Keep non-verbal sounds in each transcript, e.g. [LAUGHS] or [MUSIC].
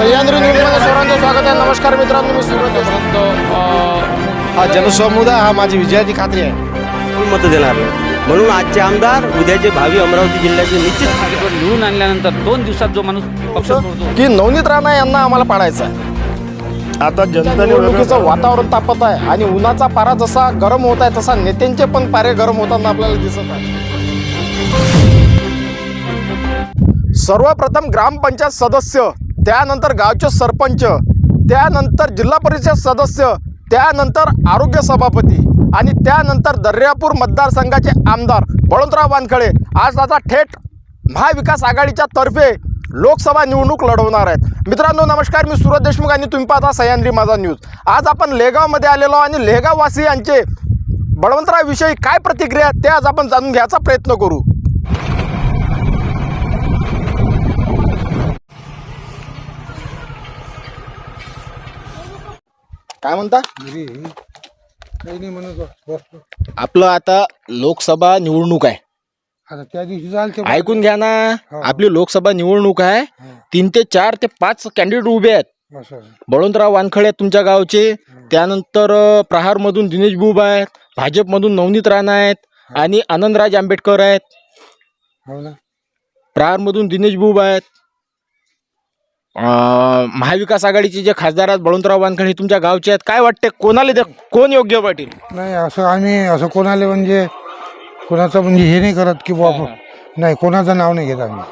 सह्याद्री न्यूजमध्ये सर्वांचं स्वागत आहे. नमस्कार मित्रांनो मी हा जनसमुदाय हा माझी विजयाची खात्री आहे. मतं देणार? नाही म्हणून आजचे आमदार उद्याचे भावी अमरावती जिल्ह्याचे निश्चित निवडून आणल्यानंतर दोन दिवसात जो माणूस पक्ष सोडतो. की नवनीत राणा यांना आम्हाला पाडायचं आहे. आता जनतेने निवडणुकीचं वातावरण तापत आहे आणि उन्हाचा पारा जसा गरम होत आहे तसा नेत्यांचे पण पारे गरम होताना आपल्याला दिसत आहे. सर्वप्रथम ग्रामपंचायत सदस्य त्यानंतर गावचे सरपंच त्यानंतर जिल्हा परिषद सदस्य त्यानंतर आरोग्य सभापती आणि त्यानंतर दर्यापूर मतदारसंघाचे आमदार बळवंतराव वानखळे. आज आता थेट महाविकास आघाडीच्या तर्फे लोकसभा निवडणूक लढवणार आहेत. मित्रांनो नमस्कार. मी सुरज देशमुख आणि तुम्ही पाहता सह्याद्री माझा न्यूज. आज आपण लेगावमध्ये आलेलो आणि लेगाववासियांचे बळवंतरावविषयी काय प्रतिक्रिया ते आज आपण जाणून घ्यायचा प्रयत्न करू. काय म्हणता? काही नाही म्हणत बसलो. आपलं आता लोकसभा निवडणूक आहे. आता त्या दिवशी चालते ऐकून घ्या ना आपली लोकसभा निवडणूक आहे. तीन ते चार ते पाच कॅन्डिडेट उभे आहेत. असं बळवंतराव वानखळे आहेत तुमच्या गावचे. त्यानंतर अ, प्रहारमधून दिनेश बुब आहेत. भाजपमधून नवनीत राणा आहेत. आणि आनंदराज आंबेडकर आहेत. हो ना. प्रहारमधून दिनेश बुब आहेत. महाविकास आघाडीचे जे खासदार आहेत बळवंतराव वानखळे हे तुमच्या गावचे आहेत. काय वाटते कोणाला ते कोण योग्य वाटेल? नाही असं आम्ही असं कोणाला म्हणजे कोणाचं म्हणजे हे नाही करत की बाबा नाही कोणाचं नाव नाही घेत आम्ही.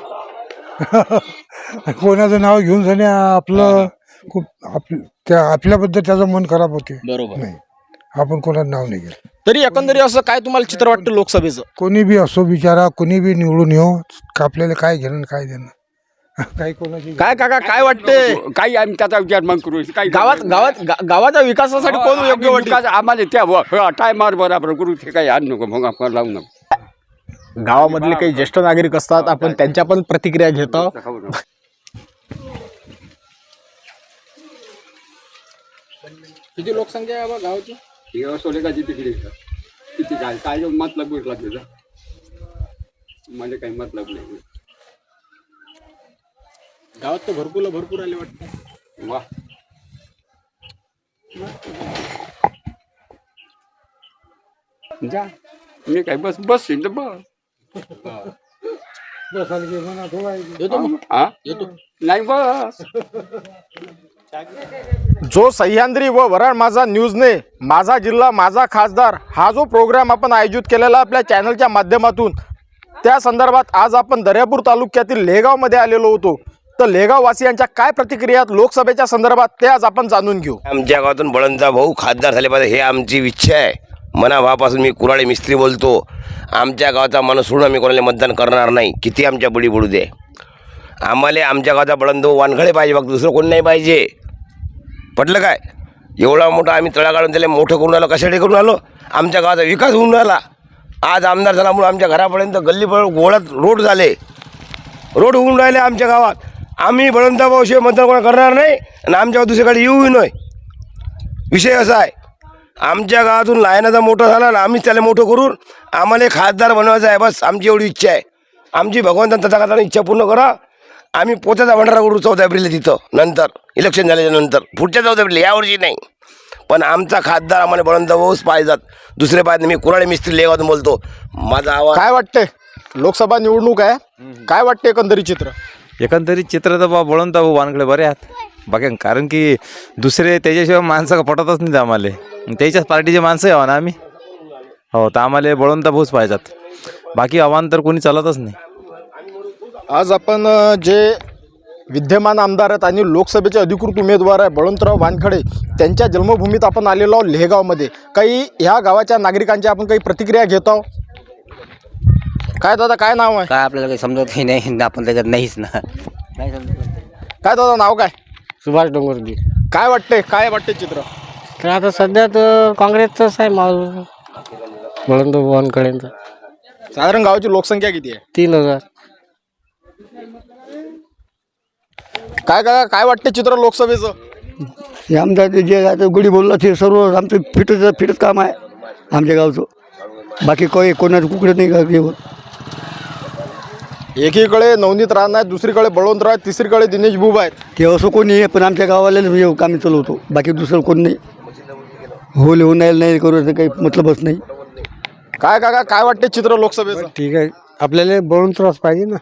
[LAUGHS] कोणाचं नाव घेऊन सनी आपलं खूप आपलं त्या आपल्याबद्दल त्याचं मन खराब होते. बरोबर. नाही. आपण कोणाचं नाव नाही घेत. तरी एकंदरीत असं काय तुम्हाला चित्र वाटतं लोकसभेचं? कोणी बी असो बिचारा कोणी बी निवडून येऊ आपल्याला काय घेणं आणि काय देणं. काही कोणाची काय काका काय वाटते काही आम्ही त्याचा विचार मग करू. काही गावात गावात गा- गावाच्या विकासासाठी कोण योग्य वाटेल? विकास आम्हाला त्या टायमावर बरोबर करू ते काही आण नको मग आपण लावू नको. गावामधले काही ज्येष्ठ नागरिक असतात आपण त्यांच्या पण प्रतिक्रिया घेतो. किती लोकसंख्या आहे गावाची? किती काय काय मतलब भेटला तुझा म्हणजे काही मतलब नाही. गावात तर भरपूर भरपूर आले वाटतं. वा. जा. मी काय बस बस इथं बस. बसायला की म्हणा थोडा येतो मग. हा? येतो. नाही बस. जो सह्याद्री व वराड माझा न्यूजने माझा जिल्हा माझा खासदार हा जो प्रोग्राम आपण आयोजित केलेला आपल्या चॅनलच्या माध्यमातून त्या संदर्भात आज आपण दर्यापूर तालुक्यातील लेगावमध्ये आलेलो होतो. तर लेगाववासियांच्या काय प्रतिक्रिया आहेत लोकसभेच्या संदर्भात ते आज आपण जाणून घेऊ. आमच्या गावातून बळंदा भाऊ खासदार झाले पाहिजे हे आमची इच्छा आहे. मनाभावापासून मी कुराळे मिस्त्री बोलतो. आमच्या गावाचा माणूस सोडून आम्ही कोणाला मतदान करणार नाही. किती आमच्या बुडी बुडू दे. आम्हाला आमच्या गावाचा बळंदो वानखळे पाहिजे फक्त दुसरं कोण नाही पाहिजे? पटलं काय? एवढा मोठा आम्ही तळा काढून त्याला मोठं करून आलो कशासाठी करून आलो? आमच्या गावाचा विकास होऊन राहिला. आज आमदार झाल्यामुळे आमच्या घरापर्यंत गल्लीपर्यंत गोळात रोड झाले. रोड होऊन राहिले आमच्या गावात. आम्ही बळवंतभाऊ मतदान कोणा करणार नाही आणि आमच्या गावात दुसरीकडे येऊही नाही. विषय असा आहे आमच्या गावातून लायनाचा मोठा झाला ना आम्हीच त्याला मोठं करून आम्हाला खासदार बनवायचं आहे बस आमची एवढी इच्छा आहे. आमची भगवंतान तथा इच्छा पूर्ण करा. आम्ही पोत्याचा भंडारा करू चौदा एप्रिलला तिथं नंतर इलेक्शन झाल्याच्यानंतर. पुढच्या चौदा एप्रिल यावर्षी नाही. पण आमचा खासदार आम्हाला बळवंत भाऊच दुसरे पाहिजे मी कुराळे मिस्त्री लेगावून बोलतो. माझा आवाज काय वाटते लोकसभा निवडणूक आहे. काय वाटते एकंदरीत चित्र? एकंदरीत चित्र तर बा बळवंत भाऊ वानकडे बरे आहेत. बाकी कारण की दुसरे त्याच्याशिवाय माणसं पटतच नाही आम्हाला. त्याच्याच पार्टीचे माणसं आहे ना आम्ही. हो तर आम्हाला बळवंत पाहिजेत. बाकी आव्हान तर कोणी चालतच नाही. आज आपण जे विद्यमान आमदार आहेत आणि लोकसभेचे अधिकृत उमेदवार आहे बळवंतराव वानखडे त्यांच्या जन्मभूमीत आपण आलेलो आहोत लेहगावमध्ये. काही ह्या गावाच्या नागरिकांच्या आपण काही प्रतिक्रिया घेत आहोत? काय दादा काय नाव आहे? काय आपल्याला काही समजतही नाही आणि आपण त्याच्यात नाहीच ना. नाही समजत काय दादा नाव काय? सुभाष डोंगरगी. काय वाटते काय वाटते चित्र? तर आता सध्या तर काँग्रेसचंच आहे माल बळवंत वानकडेंचं साधारण गावाची लोकसंख्या किती आहे? तीन हजार. काय काय काय वाटते चित्र लोकसभेचं? हे आमदार ते जे आता गुढी बोलला ते सर्व आमचं फिटच फिटच काम आहे आमच्या गावचं. बाकी काही कोणाचं कुकडं नाही का घेऊन एकीकडे नवनीत राणा आहेत दुसरीकडे बळवंतराव आहेत तिसरीकडे दिनेश बुब आहेत. ते असं कोणी आहे पण आमच्या गावाला आम्ही चालवतो. बाकी दुसरं कोण नाही. हो लिहून नाही नाही करू असं काही मतलबच नाही. काय काका काय वाटते चित्र लोकसभेचं? ठीक आहे. आपल्याला बळून त्रास पाहिजे ना.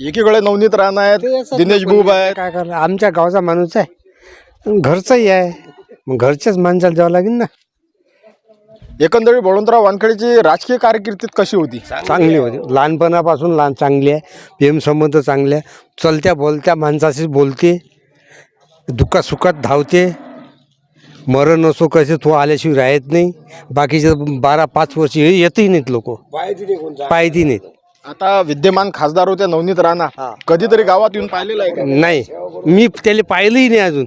एकीकडे नवनीत राणा आहेत दिनेश बुब आहेत. काय करणार? आमच्या गावचा माणूस आहे. घरचाही आहे. मग घरच्याच माणसाला द्यावं लागेल ना. एकंदरीत बळवंतराव वानखेडेची राजकीय कारकिर्दीत कशी होती? चांगली होती. लहानपणापासून लहान चांगली आहे. प्रेम संबंध चांगले आहे. चलत्या बोलत्या माणसाशी बोलते. दुःखात सुखात धावते. मरण असो कसे तो आल्याशिवाय राहत नाही. बाकीचे बारा पाच वर्ष हे येतही नाहीत लोक. पायती नाहीत. आता विद्यमान खासदार होते नवनीत राणा. कधीतरी गावात येऊन पाहिलेलं आहे का? नाही. मी त्याला पाहिलंही नाही अजून.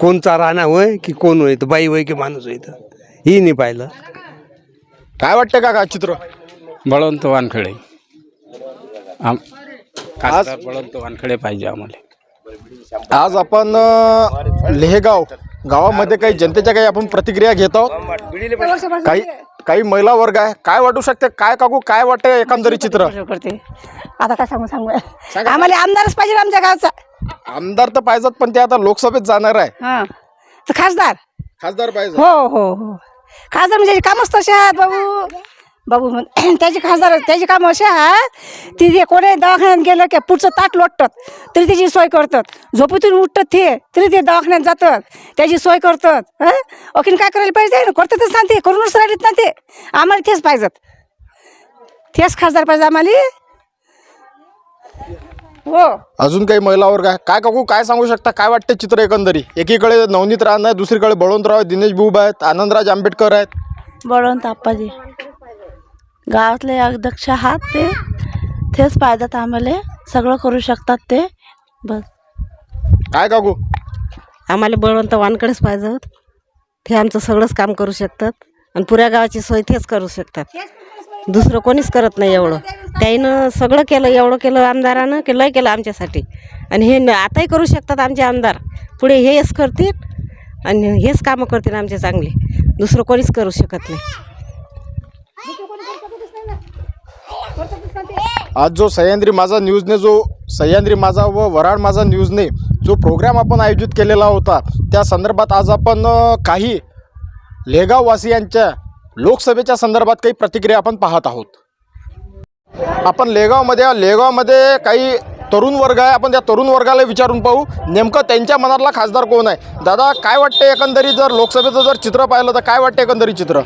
कोणचा राणा होय की कोण होय तर बाई होय की माणूस होय तर. ही नाही पाहिलं. काय वाटतं काका चित्र? बळवंत वानखडे. आम खासदार बळवंत वानखडे पाहिजे आम्हाला. आज आपण अ, लेहगाव गावामध्ये काही जनतेच्या काही आपण प्रतिक्रिया घेत आहोत. काही काही महिला वर्ग आहे. काय वाटू शकते? काय काकू काय वाटतं एकंदरीत चित्र? करते आता काय सांगू सांगू. आम्हाला आमदारच पाहिजे आमच्या गावचा. आमदार तर पाहिजेत पण ते आता लोकसभेत जाणार आहे. हा. तर खासदार. खासदार पाहिजे हो हो हो. खासदार म्हणजे कामच तसे आहेत बाबू. बाबू म्हण [CLEARS THROAT] खासदार त्याची काम असे आहेत की कोणी दवाखान्यात गेलं की पुढचं ताट लोटतात तरी त्याची सोय करतात. झोपेतून उठतात ते तरी ते दवाखान्यात जातात त्याची सोय करतात हा? ओकीन काय करायला पाहिजे? करतातच ना ते करूनच राहिलेत ना ते. आम्हाला तेच पाहिजेत. तेच खासदार पाहिजे आम्हाला. हो. अजून काही महिला वर्ग आहे काय काकू काय सांगू शकता? काय वाटते चित्र एकंदरीत एकीकडे नवनीत राणा आहे दुसरीकडे बळवंतराव आहे, दिनेश बुब आहेत आनंदराज आंबेडकर आहेत. बळवंत आप्पाजी. गावातले अध्यक्ष आहात ते. तेच पाहिजेत आम्हाला. सगळं करू शकतात ते. बस. काय काकू? आम्हाला बळवंत वानकडेच पाहिजे ते आमचं सगळंच काम करू शकतात. आणि पुऱ्या गावाची सोय तेच करू शकतात. दुसरं कोणीच करत नाही एवढं. त्याईनं सगळं केलं एवढं केलं आमदारानं की लय केलं आमच्यासाठी. आणि हे न- आताही करू शकतात आमचे आमदार. पुढे हेच करतील आणि हेच कामं करतील आमचे चांगले. दुसरं कोणीच करू शकत नाही. आज जो सह्याद्री माझा न्यूजने जो सह्याद्री माझा व वराड माझा न्यूजने जो प्रोग्राम आपण आयोजित केलेला होता त्या संदर्भात आज आपण काही लेगाववासियांच्या लोकसभेच्या संदर्भात काही प्रतिक्रिया आपण पाहत आहोत. आपण लेगावमध्ये लेगावमध्ये काही तरुण वर्ग आहे. आपण त्या तरुण वर्गाला विचारून पाहू. नेमकं त्यांच्या मनातला खासदार कोण आहे? दादा काय वाटते एकंदरीत जर लोकसभेचं जर चित्र पाहिलं तर काय वाटते एकंदरीत चित्र?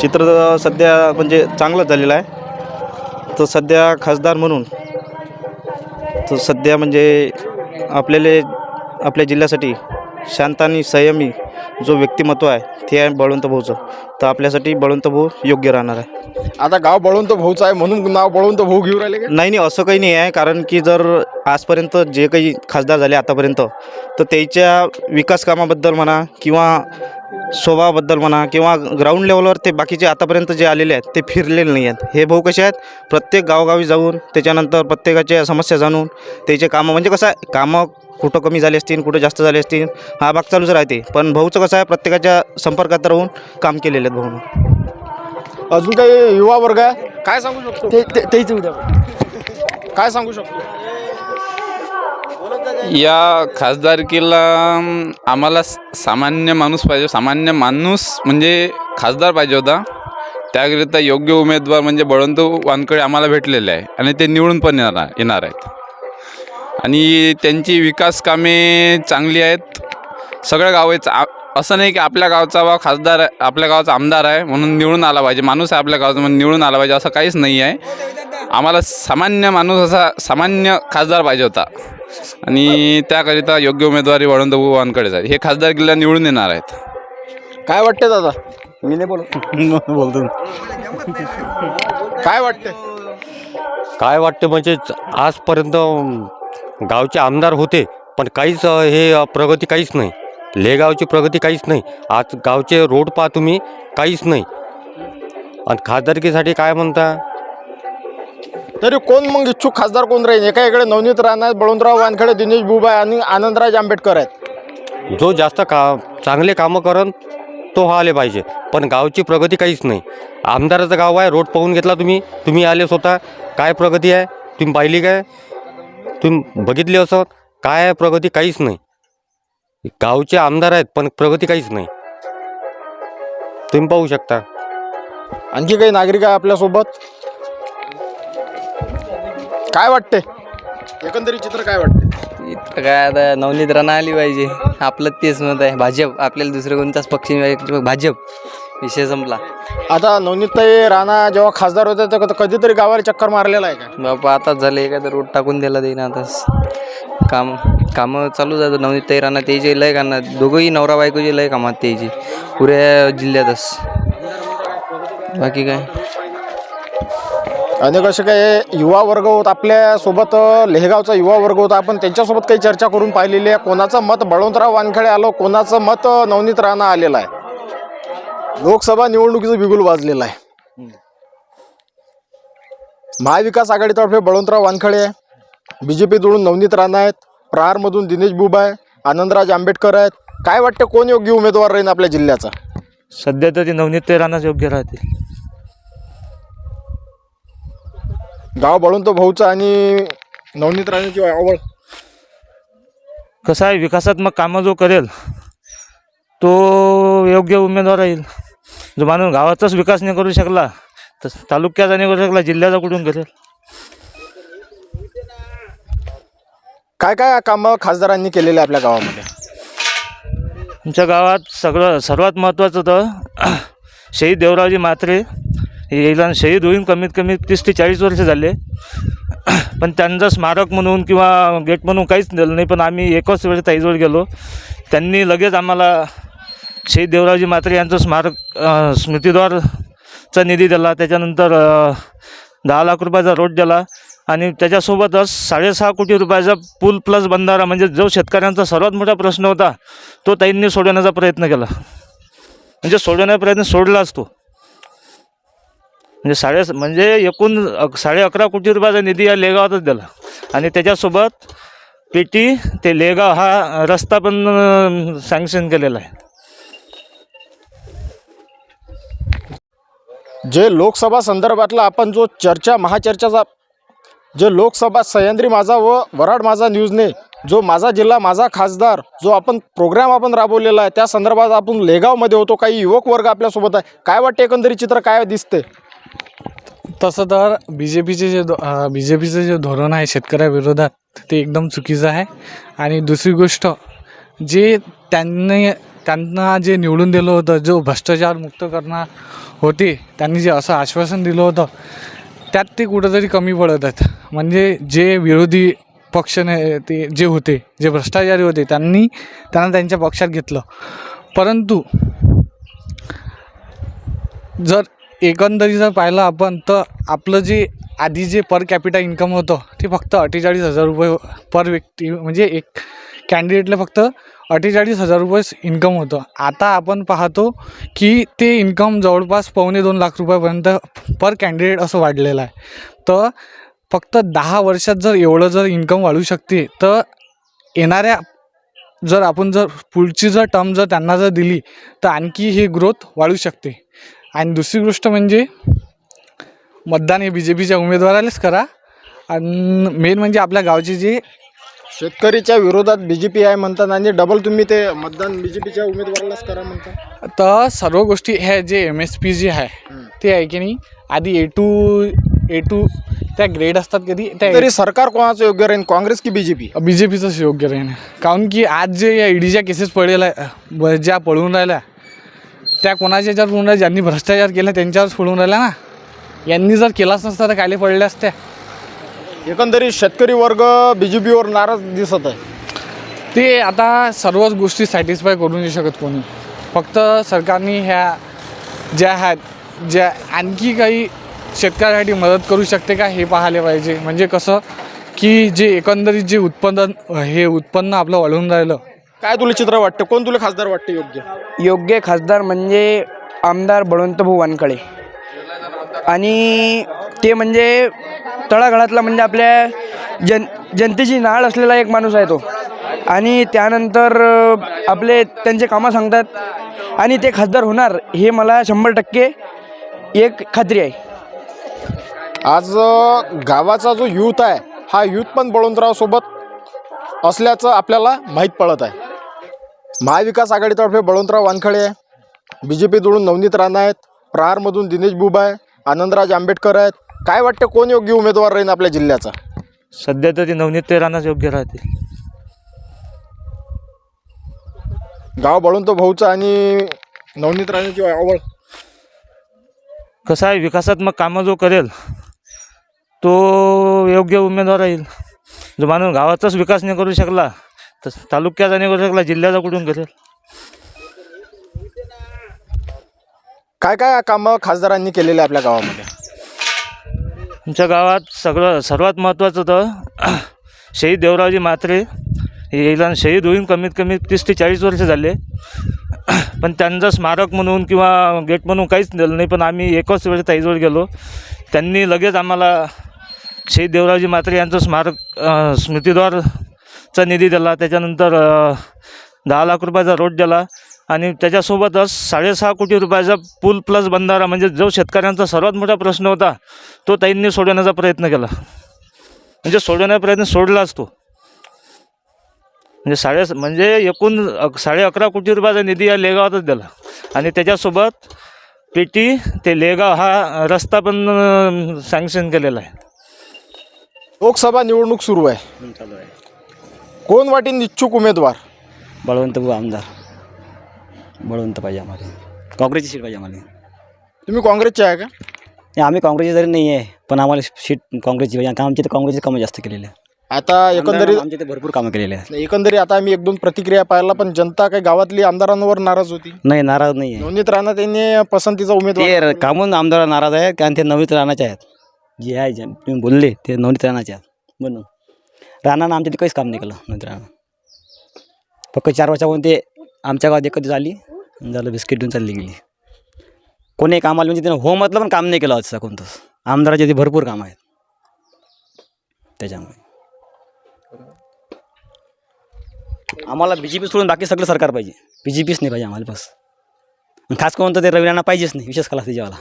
चित्र तर सध्या म्हणजे चांगलं झालेलं आहे. तर सध्या खासदार म्हणून तर सध्या म्हणजे आपल्याला आपल्या जिल्ह्यासाठी शांत आणि संयमी जो व्यक्तिमत्व आहे ते आहे बळवंत भाऊचं. तर आपल्यासाठी बळवंत भाऊ योग्य राहणार आहे. आता गाव बळवंत भाऊचं आहे म्हणून नाव बळवंत भाऊ घेऊ राहिले का? नाही नाही असं काही नाही आहे. कारण की जर आजपर्यंत जे काही खासदार झाले आतापर्यंत तर त्याच्या विकास कामाबद्दल म्हणा किंवा स्वभावाबद्दल म्हणा किंवा ग्राउंड लेवलवर ते बाकीचे आतापर्यंत जे आलेले आहेत ते फिरलेले नाही आहेत. हे भाऊ कसे आहेत? प्रत्येक गावगावी जाऊन त्याच्यानंतर प्रत्येकाच्या समस्या जाणून त्याचे कामं म्हणजे कसं आहे? कामं कुठं कमी झाले असतील कुठं जास्त झाले असतील हा भाग चालूच राहते. पण भाऊचं कसं आहे प्रत्येकाच्या संपर्कात राहून काम केलेले आहेत भाऊनं. अजून काही युवा वर्ग आहे? काय सांगू शकतो? तेच उद्या. काय सांगू शकतो? या खासदारकीला अम, आम्हाला स- सामान्य माणूस पाहिजे. सामान्य माणूस म्हणजे खासदार पाहिजे होता. त्याकरिता योग्य उमेदवार म्हणजे बळवंत वानकडे आम्हाला भेटलेले आहे. आणि ते निवडून पण येणार येणार आहेत. आणि त्यांची विकास कामे चांगली आहेत. सगळ्या गावाचं आ- असं नाही की आपल्या गावचा बा खासदार आहे आपल्या गावाचा आमदार आहे म्हणून निवडून आला पाहिजे. माणूस आहे आपल्या गावाचा म्हणून निवडून आला पाहिजे असं काहीच नाही आहे. आम्हाला सामान्य माणूस असा सामान्य खासदार पाहिजे होता. आणि त्याकरिता योग्य उमेदवारी वळवंत वानकडेच आहे हे खासदार किल्ला निवडून येणार आहेत. काय वाटते दादा? मी नाही बोलत. [LAUGHS] बोलतो. काय वाटते काय वाटतं म्हणजे आजपर्यंत गावचे आमदार होते पण काहीच हे प्रगती काहीच नाही. लेगावची प्रगती काहीच नाही. आज गावचे रोड पहा तुम्ही काहीच नाही. आणि खासदारकीसाठी काय म्हणता? तरी कोण मग इच्छुक खासदार कोण राहील? एका इकडे नवनीत राणा बळवंतराव वानखेडे दिनेश बुबा आणि आनंदराज आंबेडकर आहेत. जो जास्त का चांगले कामं करन तो आले पाहिजे. पण गावची प्रगती काहीच नाही. आमदाराचं गाव आहे रोड पाहून घेतला तुम्ही. तुम्ही आले स्वतः. काय प्रगती आहे? तुम्ही पाहिली काय? तुम्ही बघितली असं काय आहे प्रगती काहीच नाही. गावचे आमदार आहेत पण प्रगती काहीच नाही. तुम्ही पाहू शकता. आणखी काही नागरिक आहे आपल्यासोबत? काय वाटते? एकंदरीत चित्र काय वाटते? इथं काय आता नवनीत राणा आली पाहिजे. आपलं तेच मत आहे भाजप. आपल्याला दुसरं कोणताच पक्ष. भाजप. विषय संपला. आता नवनीतताई राणा जेव्हा खासदार होते तर कधीतरी गावाला चक्कर मारलेला आहे का? बापा आताच झालं एखादा रोड टाकून दिला देईन आताच काम कामं चालू जातं नवनीत ताई राणा त्याचे लय कामात दोघंही नवरा बायकोचे लय कामात त्याची पुऱ्या जिल्ह्यातच. बाकी काय? अनेक असे काही युवा वर्ग होत आपल्यासोबत अ, लेहगावचा युवा वर्ग होता. आपण त्यांच्यासोबत काही चर्चा करून पाहिलेली आहे. कोणाचं मत बळवंतराव वानखडे आलं कोणाचं मत अ, नवनीत राणा आलेलं आहे? लोकसभा निवडणुकीचं बिगुल वाजलेलं आहे. महाविकास आघाडीतर्फे बळवंतराव वानखडे बी जे पीकडून नवनीत राणा आहेत प्रहारमधून दिनेश बुबा आहे आनंदराज आंबेडकर आहेत. काय वाटतं कोण योग्य उमेदवार राहील आपल्या जिल्ह्याचा? सध्या तरी नवनीत ते राहणंच योग्य राहतील. गाव बळवंत भाऊचं आणि नवनीत राणाची आवड. कसं आहे विकासात्मक कामं जो करेल तो योग्य उमेदवार राहील. जो माणूस गावाचाच विकास नाही करू शकला तर तालुक्याचा नाही करू शकला जिल्ह्याचा कुठून करेल? काय काय कामं खासदारांनी केलेले आपल्या गावामध्ये? आमच्या गावात सगळं सर्वात महत्त्वाचं तर [CLEARS THROAT] शहीद देवरावजी म्हात्रे यायला शहीद होऊन कमीत कमी तीस ते चाळीस वर्ष झाले. [CLEARS THROAT] पण त्यांचं स्मारक म्हणून किंवा गेट म्हणून काहीच दिलं नाही पण आम्ही एकच वेळेस ताईजवळ गेलो. त्यांनी लगेच आम्हाला शहीद देवरावजी म्हात्रे यांचं स्मारक स्मृतीद्वारचा निधी दिला. त्याच्यानंतर दहा लाख रुपयाचा रोड दिला. आणि त्याच्यासोबतच साडेसहा कोटी रुपयाचा पूल प्लस बंधारा म्हणजे जो शेतकऱ्यांचा सर्वात मोठा प्रश्न होता तो ताईंनी सोडवण्याचा प्रयत्न केला. म्हणजे सोडवण्याचा प्रयत्न सोडलाच तो. म्हणजे साडे म्हणजे एकूण साडे अकरा कोटी रुपयाचा निधी या लेगावातच दिला. आणि त्याच्यासोबत पेटी ते लेगाव हा रस्ता पण सँक्शन केलेला आहे. जे लोकसभा संदर्भातला आपण जो चर्चा महाचर्चाचा जे लोकसभा सह्याद्री माझा व वराड माझा न्यूजने जो माझा जिल्हा माझा खासदार जो आपण प्रोग्राम आपण राबवलेला आहे त्या संदर्भात आपण लेगावमध्ये होतो. काही युवक वर्ग आपल्यासोबत आहे. काय वाटते एकंदरीत चित्र? काय दिसते? तसं तर बी जे पीचे जे बी जे पीचं जे धोरण आहे शेतकऱ्याविरोधात ते एकदम चुकीचं आहे. आणि दुसरी गोष्ट जे त्यांनी त्यांना जे निवडून दिलं होतं जो भ्रष्टाचार मुक्त करणार होते त्यांनी जे असं आश्वासन दिलं होतं त्यात ते कुठंतरी कमी पडत आहेत. म्हणजे जे विरोधी पक्ष ते जे होते जे भ्रष्टाचारी होते त्यांनी त्यांना त्यांच्या पक्षात घेतलं. परंतु जर एकंदरीत जर पाहिलं आपण तर आपलं जे आधी जे पर कॅपिटा इन्कम होतं ते फक्त अठ्ठेचाळीस हजार रुपये पर व्यक्ती म्हणजे एक कॅन्डिडेटला फक्त अठ्ठेचाळीस हजार रुपये इन्कम होतं. आता आपण पाहतो की ते इन्कम जवळपास पावणे दोन लाख रुपयापर्यंत पर कॅन्डिडेट असं वाढलेलं आहे. तर फक्त दहा वर्षात जर एवढं जर इन्कम वाढू शकते तर येणाऱ्या जर आपण जर पुढची जर टर्म जर त्यांना जर दिली तर आणखी ही ग्रोथ वाढू शकते. आणि दुसरी गोष्ट म्हणजे मतदान हे बी जे पीच्या उमेदवारालाच करा. आणि मेन म्हणजे आपल्या गावचे जे शेतकरीच्या विरोधात बी जे पी आहे म्हणतात आणि डबल तुम्ही ते मतदान बी जे पीच्या उमेदवारालाच करा म्हणता. तर सर्व गोष्टी ह्या जे एम एस पी जे आहे ते आहे की नाही आधी ए टू ए टू त्या ग्रेड असतात कधी त्या तरी सरकार कोणाचं योग्य राहील काँग्रेस की B J P B J पीचंच योग्य राहील कारण की आज जे या ईडीच्या केसेस पडलेल्या आहे, ब- ज्या पळून राहिल्या त्या कोणाच्या ज्याच्यावर पळून राहिल्या ज्यांनी भ्रष्टाचार केला त्यांच्यावरच पळून राहिल्या ना. यांनी जर केलाच नसता तर कायले पडल्या असत्या? एकंदरीत शेतकरी वर्ग बी जे पीवर नाराज दिसत आहे. ते आता सर्वच गोष्टी सॅटिस्फाय करू नाही शकत कोणी. फक्त सरकारने ह्या ज्या आहेत ज्या आणखी काही शेतकऱ्यासाठी मदत करू शकते का हे पाहायला पाहिजे. म्हणजे कसं की जे एकंदरीत जे उत्पादन हे उत्पन्न आपलं वाढून राहिलं. काय तुला चित्र वाटतं? कोण तुला खासदार वाटते योग्य? योग्य खासदार म्हणजे आमदार बळवंतभाऊ वानखडे आणि ते म्हणजे तळागाळातला म्हणजे आपल्या जन जनतेची नाळ असलेला एक माणूस आहे तो. आणि त्यानंतर आपले त्यांचे कामं सांगतात. आणि ते खासदार होणार हे मला शंभर टक्के एक खात्री आहे. आज गावाचा जो यूथ आहे हा यूथ पण बळवंतरावसोबत असल्याचं आपल्याला माहीत पडत आहे. महाविकास आघाडीतर्फे बळवंतराव वानखळे आहे बी जे पीकडून नवनीत राणा आहेत प्रहारमधून दिनेश बुबा आहे आनंदराज आंबेडकर आहेत काय वाटतं कोण योग्य उमेदवार राहील आपल्या जिल्ह्याचा? सध्या तरी नवनीत ते राहणंच योग्य राहते. गाव बळवंत भाऊचं आणि नवनीत राणेची आवड. कसं आहे विकासात्मक कामं जो करेल तो योग्य उमेदवार राहील. जो माणूस गावाचाच विकास नाही करू शकला तर तालुक्याचा नाही करू शकला जिल्ह्याचा कुठून करेल? काय काय कामं खासदारांनी केलेले आपल्या गावामध्ये? आमच्या गावात सगळं सर्वात महत्त्वाचं होतं [CLEARS THROAT] शहीद देवरावजी म्हात्रे यायला शहीद होईन कमीत कमी तीस ते चाळीस वर्ष झाले. [CLEARS THROAT] पण त्यांचं स्मारक म्हणून किंवा गेट म्हणून काहीच दिलं नाही पण आम्ही एकच वेळ ताईजवळ गेलो. त्यांनी लगेच आम्हाला शहीद देवरावजी म्हात्रे यांचं स्मारक स्मृतीद्वारचा स्मृतिद्वारचा निधी दिला. त्याच्यानंतर दहा लाख रुपयाचा रोड दिला. आणि त्याच्यासोबतच साडेसहा कोटी रुपयाचा पूल प्लस बंधारा म्हणजे जो शेतकऱ्यांचा सर्वात मोठा प्रश्न होता तो ताईंनी सोडवण्याचा प्रयत्न केला. म्हणजे सोडवण्याचा प्रयत्न सोडलाच तो. म्हणजे साडे म्हणजे एकूण अक साडे अकरा कोटी रुपयाचा निधी या लेगावातच दिला. आणि त्याच्यासोबत पेटी ते लेगाव हा रस्ता पण सँक्शन केलेला आहे. लोकसभा निवडणूक सुरू आहे. कोण वाटेन इच्छुक उमेदवार? बळवंत भाऊ आमदार. बळवंत पाहिजे आम्हाला. काँग्रेसची सीट पाहिजे आम्हाला. तुम्ही काँग्रेसचे आहे का? नाही, आम्ही काँग्रेसचे जरी नाही आहे पण आम्हाला सीट काँग्रेसची पाहिजे. कारण आमच्या इथे काँग्रेसचे कामं जास्त केलेले आहे आता एकंदरीत आमच्या इथे भरपूर कामं केलेले आहेत. एकंदरीत आता आम्ही एक दोन प्रतिक्रिया पाहिला पण जनता काही गावातली आमदारांवर नाराज होती. नाही नाराज नाही आहे. नवनीत राणा त्यांनी पसंतीचा उमेदवार ते कामून आमदार नाराज आहे कारण ते नवनीत राणाचे आहेत. जे आहे जे तुम्ही बोलले ते नवनीत राणाचे आहेत. म्हणून. राणानं आमच्या इथे काहीच काम नाही केलं नवनीत राणा फक्त चार वर्षापासून ते आमच्या गावात एकच झाली. झालं बिस्किट देऊन चालली गेली. कोणी कामाला म्हणजे त्यानं हो पण काम नाही केलं असं कोणतंच आमदाराचे ते भरपूर काम आहेत. त्याच्यामुळे. आम्हाला बी जे पी सोडून बाकी सगळं सरकार पाहिजे. बी जे पीच नाही पाहिजे आम्हाला बस. खास करून तर ते रवी पाहिजेच नाही विशेष कला त्याच्यावाला.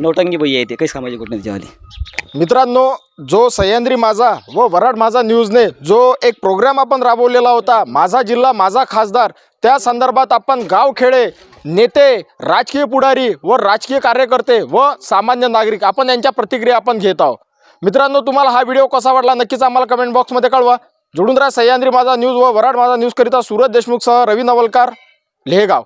नौटंगी बाई आहे ते काहीच कामाची कुठं त्याच्यावाली मित्रांनो जो सह्याद्री माझा व वराड माझा न्यूजने जो एक प्रोग्राम आपण राबवलेला होता माझा जिल्हा माझा खासदार त्या संदर्भात आपण गावखेडे नेते राजकीय पुढारी व राजकीय कार्यकर्ते व सामान्य नागरिक आपण यांच्या प्रतिक्रिया आपण घेत आहोत. मित्रांनो तुम्हाला हा व्हिडिओ कसा वाटला नक्कीच आम्हाला कमेंट बॉक्समध्ये कळवा. जोडून राहा सह्याद्री माझा न्यूज व वराड माझा न्यूजकरिता सुरज देशमुखसह रवी नवलकार लेहगाव.